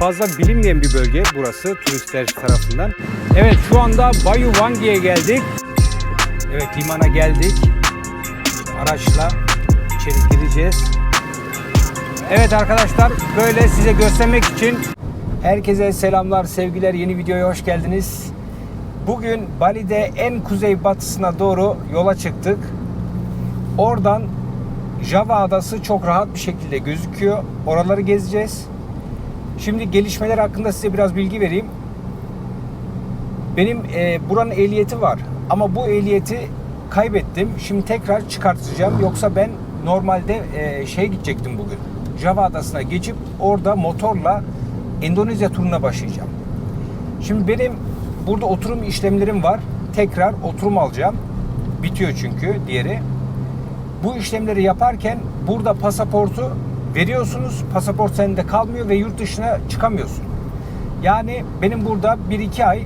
fazla bilinmeyen bir bölge burası turistler tarafından. Evet şu anda Bayu Wangi'ye geldik. Evet limana geldik. Araçla içeri gireceğiz. Evet arkadaşlar böyle size göstermek için herkese selamlar, sevgiler. Yeni videoya hoş geldiniz. Bugün Bali'de en kuzey batısına doğru yola çıktık. Oradan Java adası çok rahat bir şekilde gözüküyor. Oraları gezeceğiz. Şimdi gelişmeler hakkında size biraz bilgi vereyim. Benim e, buranın ehliyeti var ama bu ehliyeti kaybettim. Şimdi tekrar çıkartacağım. Yoksa ben normalde e, şeye gidecektim bugün. Java adasına geçip orada motorla Endonezya turuna başlayacağım. Şimdi benim burada oturum işlemlerim var. Tekrar oturum alacağım. Bitiyor çünkü diğeri. Bu işlemleri yaparken burada pasaportu veriyorsunuz. Pasaport sende kalmıyor ve yurt dışına çıkamıyorsun. Yani benim burada 1-2 ay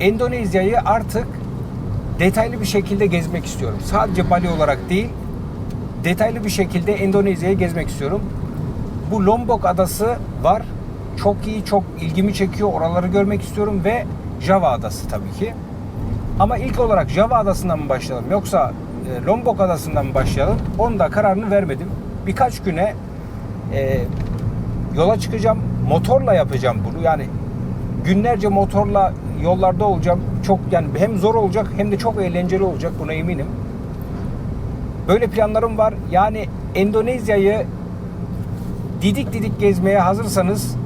Endonezya'yı artık detaylı bir şekilde gezmek istiyorum. Sadece Bali olarak değil, detaylı bir şekilde Endonezya'yı gezmek istiyorum. Bu Lombok adası var. Çok iyi, çok ilgimi çekiyor. Oraları görmek istiyorum ve Java adası tabii ki. Ama ilk olarak Java adasından mı başlayalım yoksa e, Lombok adasından mı başlayalım? Onun da kararını vermedim. Birkaç güne e, yola çıkacağım. Motorla yapacağım bunu. Yani günlerce motorla yollarda olacağım. Çok yani hem zor olacak hem de çok eğlenceli olacak buna eminim. Böyle planlarım var. Yani Endonezya'yı didik didik gezmeye hazırsanız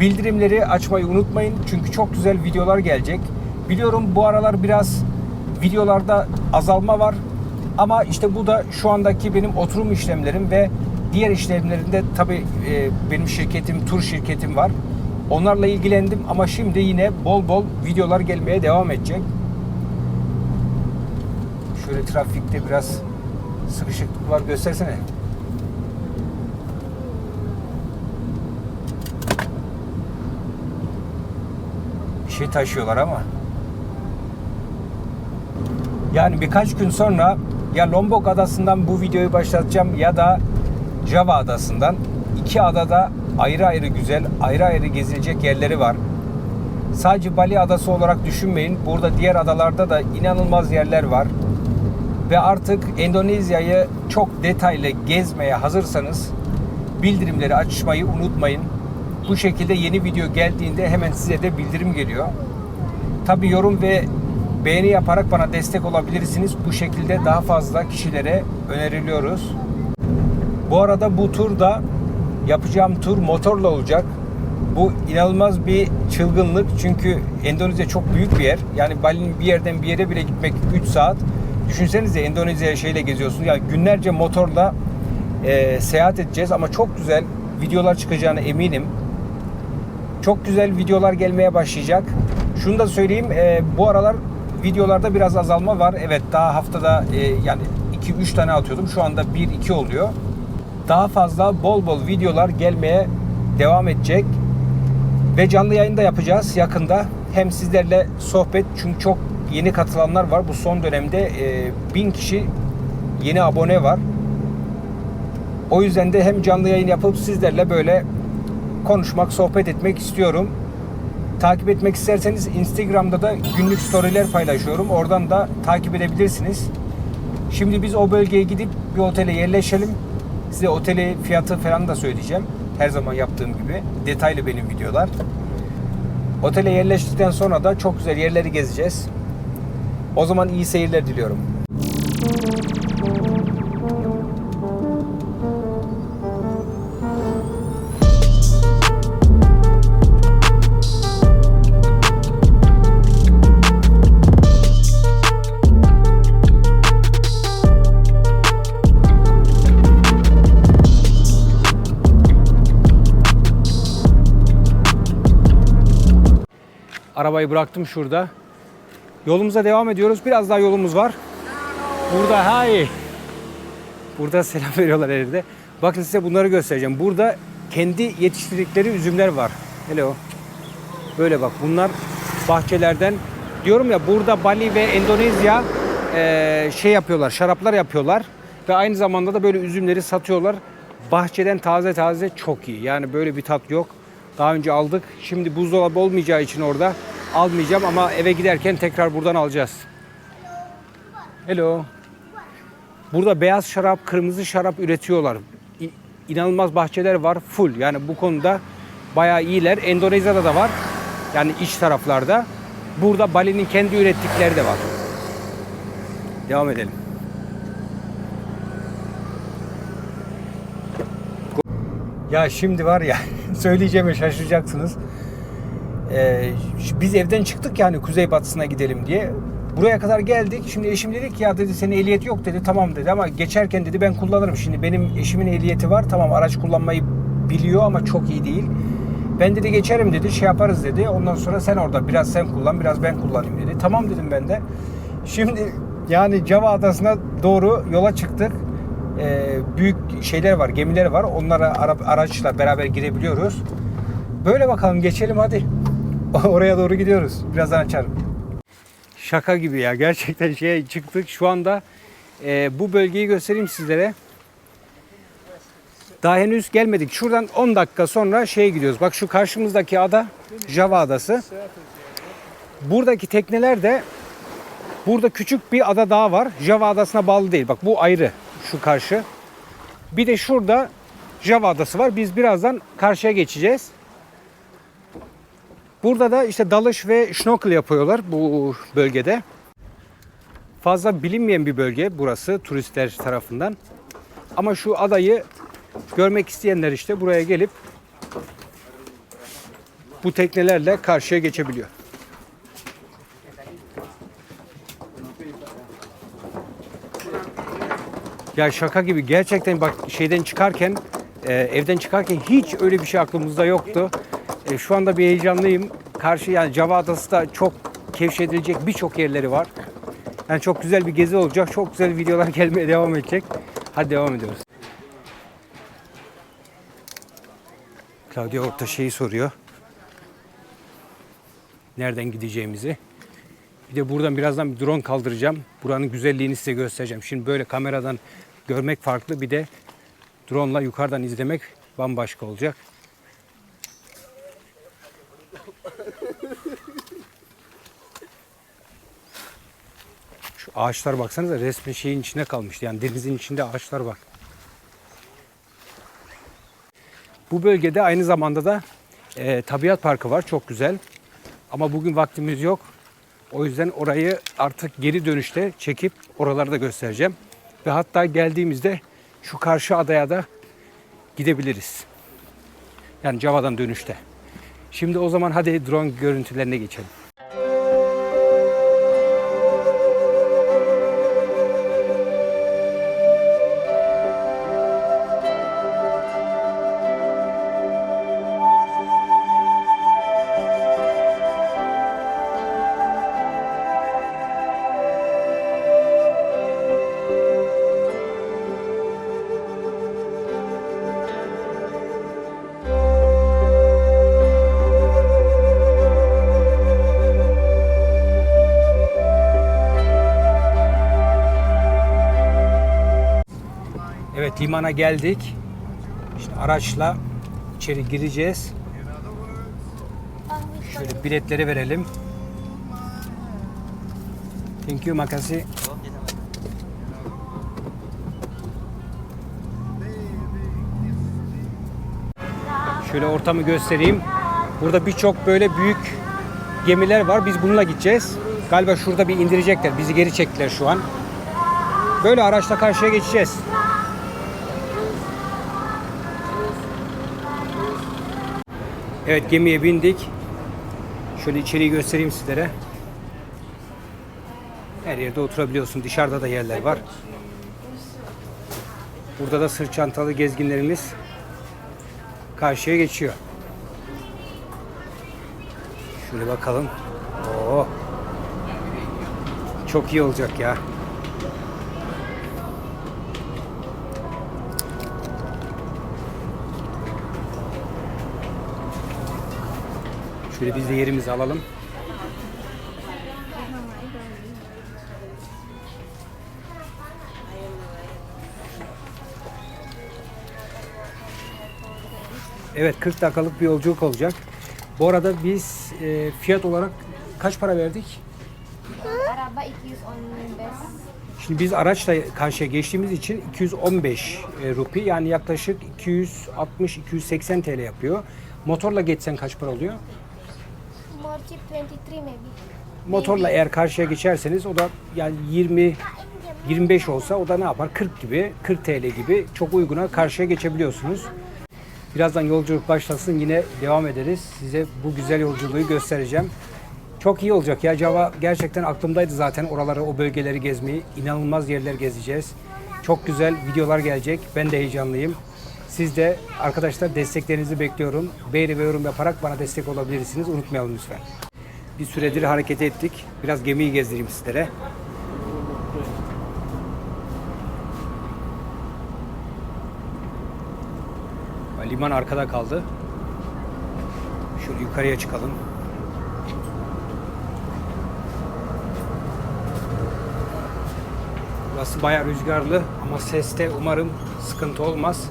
bildirimleri açmayı unutmayın. Çünkü çok güzel videolar gelecek. Biliyorum bu aralar biraz videolarda azalma var. Ama işte bu da şu andaki benim oturum işlemlerim ve diğer işlemlerinde tabii e, benim şirketim, tur şirketim var. Onlarla ilgilendim ama şimdi yine bol bol videolar gelmeye devam edecek. Şöyle trafikte biraz sıkışıklık var göstersene. Bir şey taşıyorlar ama. Yani birkaç gün sonra ya Lombok adasından bu videoyu başlatacağım ya da Java adasından. İki adada ayrı ayrı güzel, ayrı ayrı gezilecek yerleri var. Sadece Bali adası olarak düşünmeyin. Burada diğer adalarda da inanılmaz yerler var. Ve artık Endonezya'yı çok detaylı gezmeye hazırsanız bildirimleri açmayı unutmayın. Bu şekilde yeni video geldiğinde hemen size de bildirim geliyor. Tabi yorum ve beğeni yaparak bana destek olabilirsiniz. Bu şekilde daha fazla kişilere öneriliyoruz. Bu arada bu turda yapacağım tur motorla olacak. Bu inanılmaz bir çılgınlık çünkü Endonezya çok büyük bir yer. Yani Bali'nin bir yerden bir yere bile gitmek 3 saat. Düşünsenize Endonezya'ya şeyle geziyorsunuz. Yani günlerce motorla e, seyahat edeceğiz ama çok güzel videolar çıkacağına eminim. Çok güzel videolar gelmeye başlayacak. Şunu da söyleyeyim, e, bu aralar videolarda biraz azalma var. Evet daha haftada e, yani 2-3 tane atıyordum. Şu anda 1-2 oluyor. Daha fazla bol bol videolar gelmeye devam edecek. Ve canlı yayın da yapacağız yakında. Hem sizlerle sohbet çünkü çok yeni katılanlar var. Bu son dönemde e, 1000 kişi yeni abone var. O yüzden de hem canlı yayın yapıp sizlerle böyle konuşmak, sohbet etmek istiyorum. Takip etmek isterseniz Instagram'da da günlük storyler paylaşıyorum. Oradan da takip edebilirsiniz. Şimdi biz o bölgeye gidip bir otele yerleşelim. Size oteli fiyatı falan da söyleyeceğim. Her zaman yaptığım gibi. Detaylı benim videolar. Otele yerleştikten sonra da çok güzel yerleri gezeceğiz. O zaman iyi seyirler diliyorum. Arabayı bıraktım şurada. Yolumuza devam ediyoruz. Biraz daha yolumuz var. Burada hay. Burada selam veriyorlar herhalde. Bakın size bunları göstereceğim. Burada kendi yetiştirdikleri üzümler var. Hele o. Böyle bak bunlar bahçelerden. Diyorum ya burada Bali ve Endonezya eee, şey yapıyorlar, şaraplar yapıyorlar. Ve aynı zamanda da böyle üzümleri satıyorlar. Bahçeden taze taze çok iyi. Yani böyle bir tat yok. Daha önce aldık. Şimdi buzdolabı olmayacağı için orada almayacağım ama eve giderken tekrar buradan alacağız. Hello. Burada beyaz şarap, kırmızı şarap üretiyorlar. İnanılmaz bahçeler var. Full. Yani bu konuda bayağı iyiler. Endonezya'da da var. Yani iç taraflarda. Burada Bali'nin kendi ürettikleri de var. Devam edelim. Ya şimdi var ya söyleyeceğime şaşıracaksınız. Ş- biz evden çıktık yani kuzeybatısına gidelim diye. Buraya kadar geldik. Şimdi eşim dedi ki ya dedi senin ehliyet yok dedi. Tamam dedi ama geçerken dedi ben kullanırım. Şimdi benim eşimin ehliyeti var. Tamam araç kullanmayı biliyor ama çok iyi değil. Ben dedi geçerim dedi şey yaparız dedi. Ondan sonra sen orada biraz sen kullan biraz ben kullanayım dedi. Tamam dedim ben de. Şimdi yani Java adasına doğru yola çıktık. Ee, büyük şeyler var, gemiler var. Onlara ara, araçla beraber girebiliyoruz. Böyle bakalım geçelim hadi. Oraya doğru gidiyoruz. Birazdan açarım. Şaka gibi ya. Gerçekten şeye çıktık. Şu anda e, bu bölgeyi göstereyim sizlere. Daha henüz gelmedik. Şuradan 10 dakika sonra şeye gidiyoruz. Bak şu karşımızdaki ada Java adası. Buradaki tekneler de burada küçük bir ada daha var. Java adasına bağlı değil. Bak bu ayrı şu karşı. Bir de şurada Java adası var. Biz birazdan karşıya geçeceğiz. Burada da işte dalış ve şnorkel yapıyorlar bu bölgede. Fazla bilinmeyen bir bölge burası turistler tarafından. Ama şu adayı görmek isteyenler işte buraya gelip bu teknelerle karşıya geçebiliyor. Ya şaka gibi gerçekten bak şeyden çıkarken e, evden çıkarken hiç öyle bir şey aklımızda yoktu. E, şu anda bir heyecanlıyım. Karşı yani Java Adası da çok keşfedilecek birçok yerleri var. Yani çok güzel bir gezi olacak. Çok güzel videolar gelmeye devam edecek. Hadi devam ediyoruz. Claudia orta şeyi soruyor. Nereden gideceğimizi. Bir de buradan birazdan bir drone kaldıracağım. Buranın güzelliğini size göstereceğim. Şimdi böyle kameradan görmek farklı. Bir de drone'la yukarıdan izlemek bambaşka olacak. Ağaçlar baksanıza resmen şeyin içine kalmıştı. Yani denizin içinde ağaçlar var. Bu bölgede aynı zamanda da e, tabiat parkı var. Çok güzel. Ama bugün vaktimiz yok. O yüzden orayı artık geri dönüşte çekip oraları da göstereceğim. Ve hatta geldiğimizde şu karşı adaya da gidebiliriz. Yani Java'dan dönüşte. Şimdi o zaman hadi drone görüntülerine geçelim. Limana geldik. İşte araçla içeri gireceğiz. Şöyle biletleri verelim. Thank you makasi. Şöyle ortamı göstereyim. Burada birçok böyle büyük gemiler var. Biz bununla gideceğiz. Galiba şurada bir indirecekler. Bizi geri çektiler şu an. Böyle araçla karşıya geçeceğiz. Evet gemiye bindik. Şöyle içeriği göstereyim sizlere. Her yerde oturabiliyorsun. Dışarıda da yerler var. Burada da sırt çantalı gezginlerimiz karşıya geçiyor. Şöyle bakalım. Oo. Çok iyi olacak ya. Şöyle biz de yerimizi alalım. Evet 40 dakikalık bir yolculuk olacak. Bu arada biz e, fiyat olarak kaç para verdik? Araba 215. Şimdi biz araçla karşıya geçtiğimiz için 215 e, rupi yani yaklaşık 260-280 TL yapıyor. Motorla geçsen kaç para oluyor? More cheap 23 maybe. Motorla eğer karşıya geçerseniz o da yani 20 25 olsa o da ne yapar? 40 gibi, 40 TL gibi çok uyguna karşıya geçebiliyorsunuz. Birazdan yolculuk başlasın yine devam ederiz. Size bu güzel yolculuğu göstereceğim. Çok iyi olacak ya Java gerçekten aklımdaydı zaten oraları o bölgeleri gezmeyi. inanılmaz yerler gezeceğiz. Çok güzel videolar gelecek. Ben de heyecanlıyım. Siz de arkadaşlar desteklerinizi bekliyorum. Beğeni ve yorum yaparak bana destek olabilirsiniz. Unutmayalım lütfen. Bir süredir hareket ettik. Biraz gemiyi gezdireyim sizlere. Liman arkada kaldı. Şöyle yukarıya çıkalım. Burası bayağı rüzgarlı ama seste umarım sıkıntı olmaz.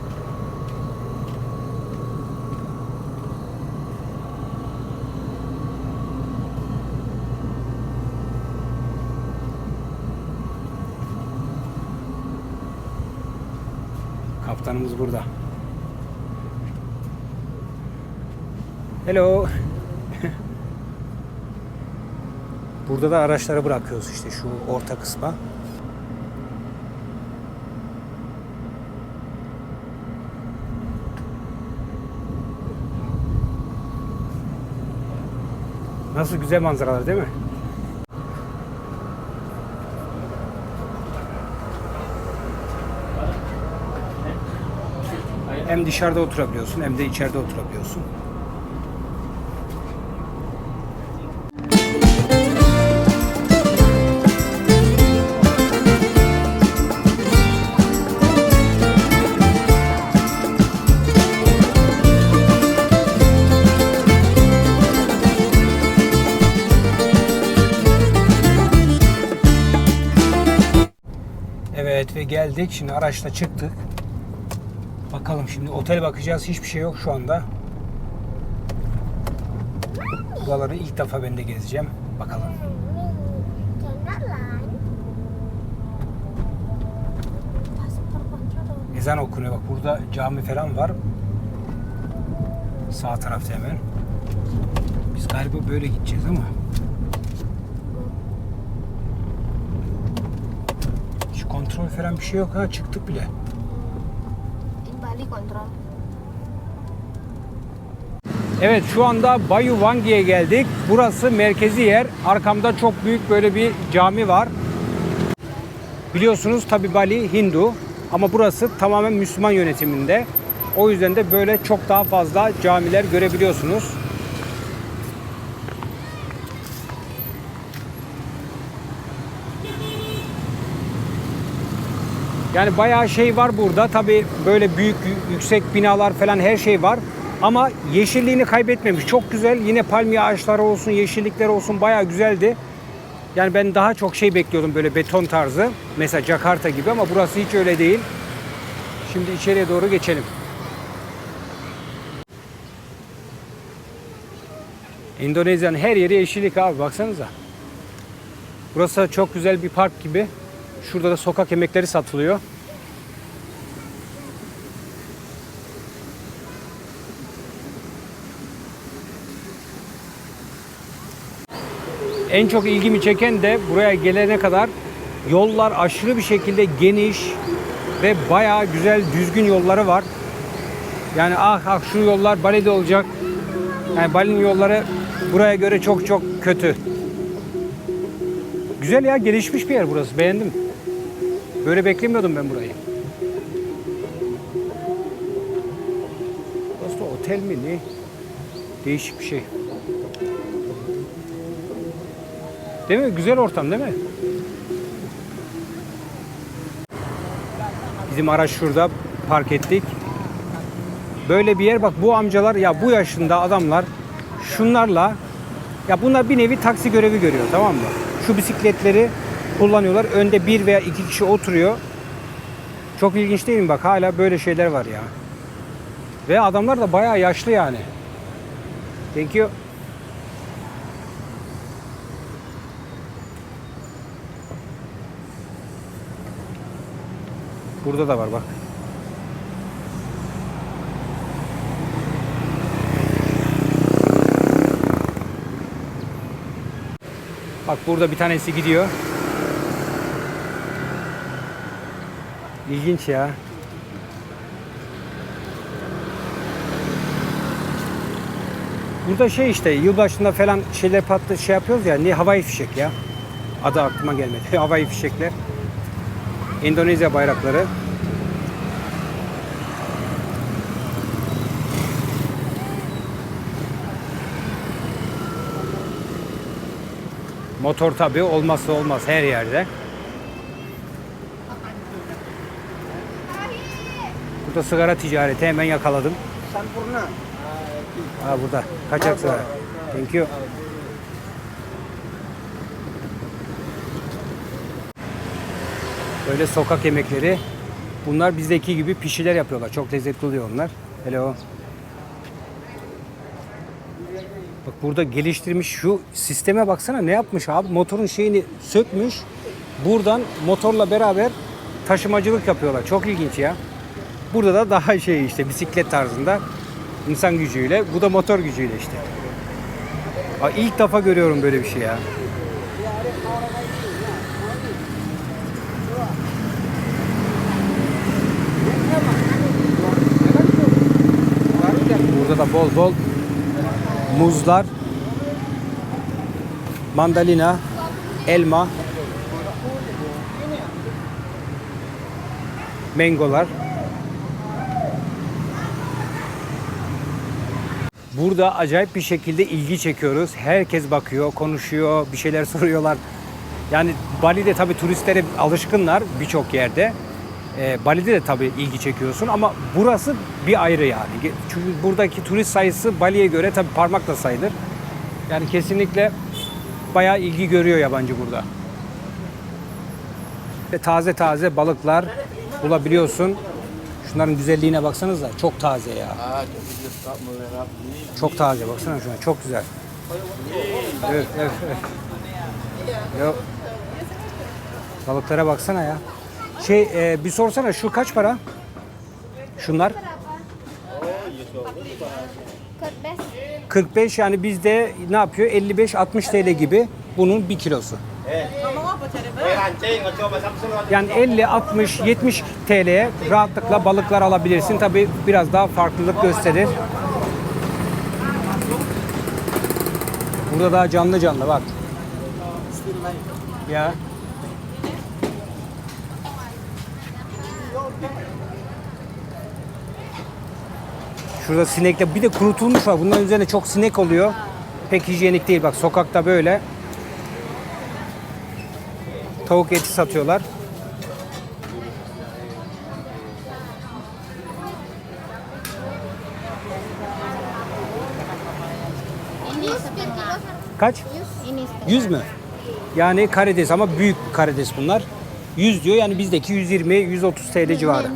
Kaptanımız burada. Hello. Burada da araçları bırakıyoruz işte şu orta kısma. Nasıl güzel manzaralar değil mi? Hem dışarıda oturabiliyorsun hem de içeride oturabiliyorsun. Evet ve geldik. Şimdi araçla çıktık. Bakalım şimdi otel bakacağız. Hiçbir şey yok şu anda. Buraları ilk defa ben de gezeceğim. Bakalım. Ezan okunuyor. Bak burada cami falan var. Sağ tarafta hemen. Biz galiba böyle gideceğiz ama. Hiç kontrol falan bir şey yok ha. Çıktık bile. In Bali kontrol. Evet şu anda Bayu Vangi'ye geldik. Burası merkezi yer. Arkamda çok büyük böyle bir cami var. Biliyorsunuz tabi Bali Hindu ama burası tamamen Müslüman yönetiminde. O yüzden de böyle çok daha fazla camiler görebiliyorsunuz. Yani bayağı şey var burada. Tabi böyle büyük yüksek binalar falan her şey var. Ama yeşilliğini kaybetmemiş. Çok güzel. Yine palmiye ağaçları olsun, yeşillikler olsun bayağı güzeldi. Yani ben daha çok şey bekliyordum böyle beton tarzı. Mesela Jakarta gibi ama burası hiç öyle değil. Şimdi içeriye doğru geçelim. Endonezya'nın her yeri yeşillik abi baksanıza. Burası çok güzel bir park gibi. Şurada da sokak yemekleri satılıyor. En çok ilgimi çeken de buraya gelene kadar yollar aşırı bir şekilde geniş ve bayağı güzel düzgün yolları var. Yani ah ah şu yollar Bali'de olacak. Yani Bali'nin yolları buraya göre çok çok kötü. Güzel ya gelişmiş bir yer burası beğendim. Böyle beklemiyordum ben burayı. Burası otel mi ne? Değişik bir şey. Değil mi? Güzel ortam değil mi? Bizim araç şurada park ettik. Böyle bir yer bak bu amcalar ya bu yaşında adamlar şunlarla ya bunlar bir nevi taksi görevi görüyor tamam mı? Şu bisikletleri kullanıyorlar. Önde bir veya iki kişi oturuyor. Çok ilginç değil mi bak hala böyle şeyler var ya. Ve adamlar da bayağı yaşlı yani. Thank you. Burada da var bak. Bak burada bir tanesi gidiyor. İlginç ya. Burada şey işte yılbaşında falan şeyler patlı şey yapıyoruz ya ne havai fişek ya. Adı aklıma gelmedi. havai fişekler. Endonezya bayrakları. Motor tabii olmazsa olmaz her yerde. Burada sigara ticareti hemen yakaladım. Sampurna. Ha burada. Kaçak sigara. Thank you. Böyle sokak yemekleri. Bunlar bizdeki gibi pişiler yapıyorlar. Çok lezzetli oluyor onlar. Hello. Bak burada geliştirmiş şu sisteme baksana ne yapmış abi. Motorun şeyini sökmüş. Buradan motorla beraber taşımacılık yapıyorlar. Çok ilginç ya. Burada da daha şey işte bisiklet tarzında insan gücüyle. Bu da motor gücüyle işte. Aa, ilk defa görüyorum böyle bir şey ya. Burada da bol bol muzlar, mandalina, elma, mangolar. Burada acayip bir şekilde ilgi çekiyoruz. Herkes bakıyor, konuşuyor, bir şeyler soruyorlar. Yani Bali'de tabii turistlere alışkınlar birçok yerde. Ee, Bali'de de tabii ilgi çekiyorsun ama burası bir ayrı yani. Çünkü buradaki turist sayısı Bali'ye göre tabii parmakla sayılır. Yani kesinlikle bayağı ilgi görüyor yabancı burada. Ve taze taze balıklar bulabiliyorsun. Şunların güzelliğine baksanıza. Çok taze ya. Çok taze baksana şuna. Çok güzel. Evet, evet, evet. Yo. Balıklara baksana ya. Şey e, bir sorsana şu kaç para? Şunlar Cut best. 45 yani bizde ne yapıyor? 55-60 TL gibi bunun bir kilosu. Yani 50, 60, 70 TL'ye rahatlıkla balıklar alabilirsin. Tabi biraz daha farklılık gösterir. Burada daha canlı canlı bak. Ya. Şurada sinekle bir de kurutulmuş var. Bunların üzerine çok sinek oluyor. Pek hijyenik değil. Bak sokakta böyle. Tavuk eti satıyorlar. Kaç? Ini 100 mü? Yani karides ama büyük karides bunlar. 100 diyor yani bizdeki 120 130 TL civarı.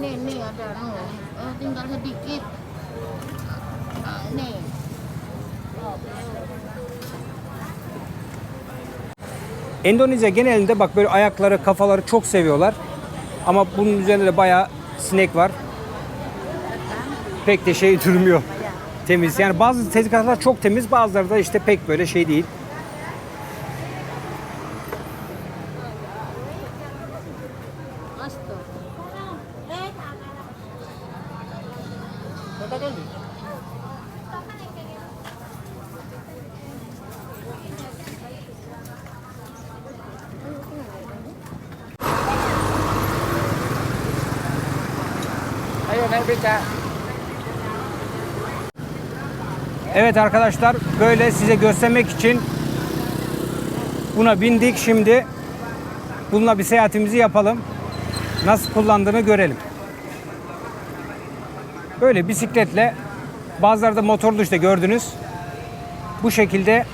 Endonezya genelinde bak böyle ayakları, kafaları çok seviyorlar. Ama bunun üzerinde de bayağı sinek var. Pek de şey durmuyor. Temiz. Yani bazı tezgahlar çok temiz, bazıları da işte pek böyle şey değil. Asto. Ayo Evet arkadaşlar böyle size göstermek için buna bindik şimdi. Bununla bir seyahatimizi yapalım. Nasıl kullandığını görelim. Böyle bisikletle bazıları da motorlu işte gördünüz. Bu şekilde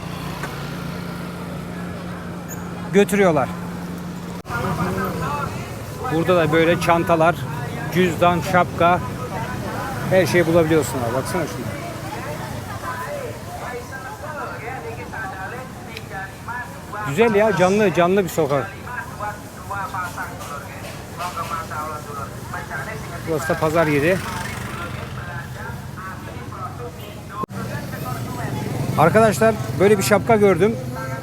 götürüyorlar. Burada da böyle çantalar, cüzdan, şapka, Her şeyi bulabiliyorsun abi. Baksana şuna. Güzel ya canlı canlı bir sokak. Burası da pazar yeri. Arkadaşlar böyle bir şapka gördüm.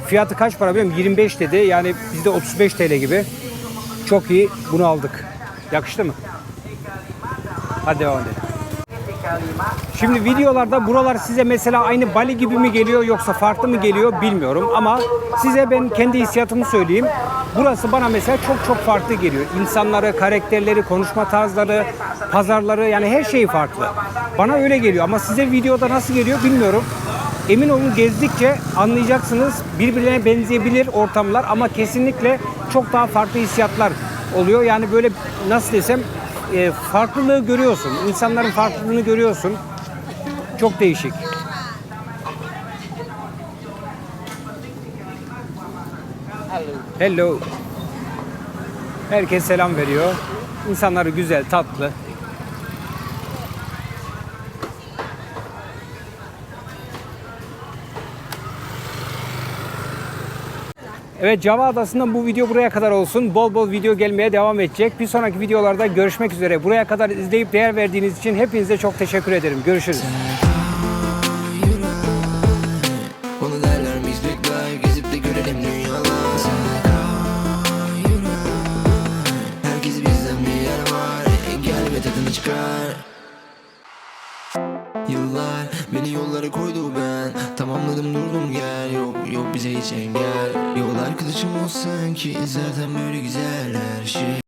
Fiyatı kaç para biliyor musun? 25 dedi. Yani bizde 35 TL gibi. Çok iyi. Bunu aldık. Yakıştı mı? Hadi devam edelim. Şimdi videolarda buralar size mesela aynı Bali gibi mi geliyor yoksa farklı mı geliyor bilmiyorum ama size ben kendi hissiyatımı söyleyeyim. Burası bana mesela çok çok farklı geliyor. İnsanları, karakterleri, konuşma tarzları, pazarları yani her şey farklı. Bana öyle geliyor ama size videoda nasıl geliyor bilmiyorum. Emin olun gezdikçe anlayacaksınız birbirine benzeyebilir ortamlar ama kesinlikle çok daha farklı hissiyatlar oluyor. Yani böyle nasıl desem e, farklılığı görüyorsun. İnsanların farklılığını görüyorsun. Çok değişik. Hello. Herkes selam veriyor. İnsanları güzel, tatlı. Evet Java Adası'ndan bu video buraya kadar olsun. Bol bol video gelmeye devam edecek. Bir sonraki videolarda görüşmek üzere. Buraya kadar izleyip değer verdiğiniz için hepinize çok teşekkür ederim. Görüşürüz. Yıllar beni yollara koydu ben Tamamladım durdum gel Yok yok bize hiç engel saçım o sanki Zaten böyle güzel her şey.